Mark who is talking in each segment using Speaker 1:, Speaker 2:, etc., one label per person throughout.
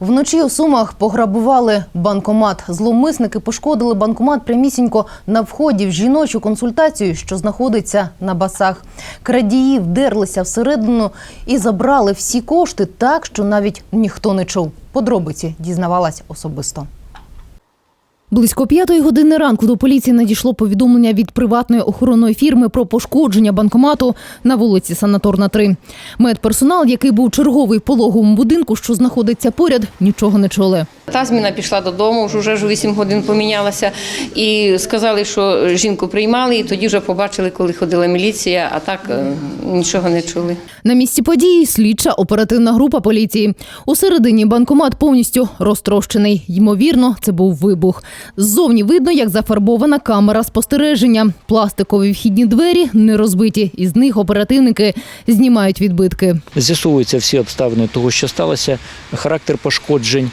Speaker 1: Вночі у Сумах пограбували банкомат. Зловмисники пошкодили банкомат прямісінько на вході в жіночу консультацію, що знаходиться на басах. Крадії вдерлися всередину і забрали всі кошти так, що навіть ніхто не чув. Подробиці дізнавалась особисто. Близько п'ятої години ранку до поліції надійшло повідомлення від приватної охоронної фірми про пошкодження банкомату на вулиці Санаторна 3. Медперсонал, який був черговий пологовому будинку, що знаходиться поряд, нічого не чули.
Speaker 2: Та зміна пішла додому, вже ж 8 годин помінялася, і сказали, що жінку приймали, і тоді вже побачили, коли ходила міліція, а так е, нічого не чули.
Speaker 1: На місці події слідча оперативна група поліції. У середині банкомат повністю розтрощений. Ймовірно, це був вибух. Ззовні видно, як зафарбована камера спостереження. Пластикові вхідні двері не розбиті. Із них оперативники знімають відбитки.
Speaker 3: З'ясовуються всі обставини того, що сталося, характер пошкоджень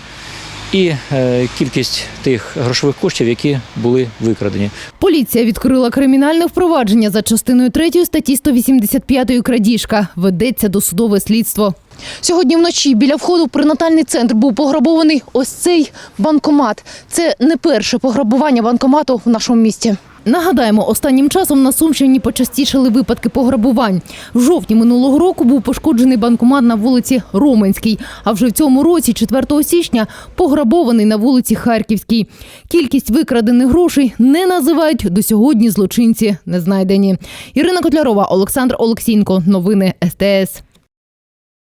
Speaker 3: і е, кількість тих грошових коштів, які були викрадені.
Speaker 1: Поліція відкрила кримінальне впровадження за частиною 3 статті 185 крадіжка. Ведеться досудове слідство. Сьогодні вночі біля входу в пренатальний центр був пограбований ось цей банкомат. Це не перше пограбування банкомату в нашому місті. Нагадаємо, останнім часом на Сумщині почастішали випадки пограбувань. В жовтні минулого року був пошкоджений банкомат на вулиці Роменській, а вже в цьому році, 4 січня, пограбований на вулиці Харківській. Кількість викрадених грошей не називають до сьогодні. Злочинці не знайдені. Ірина Котлярова, Олександр Олексінко. Новини СТС.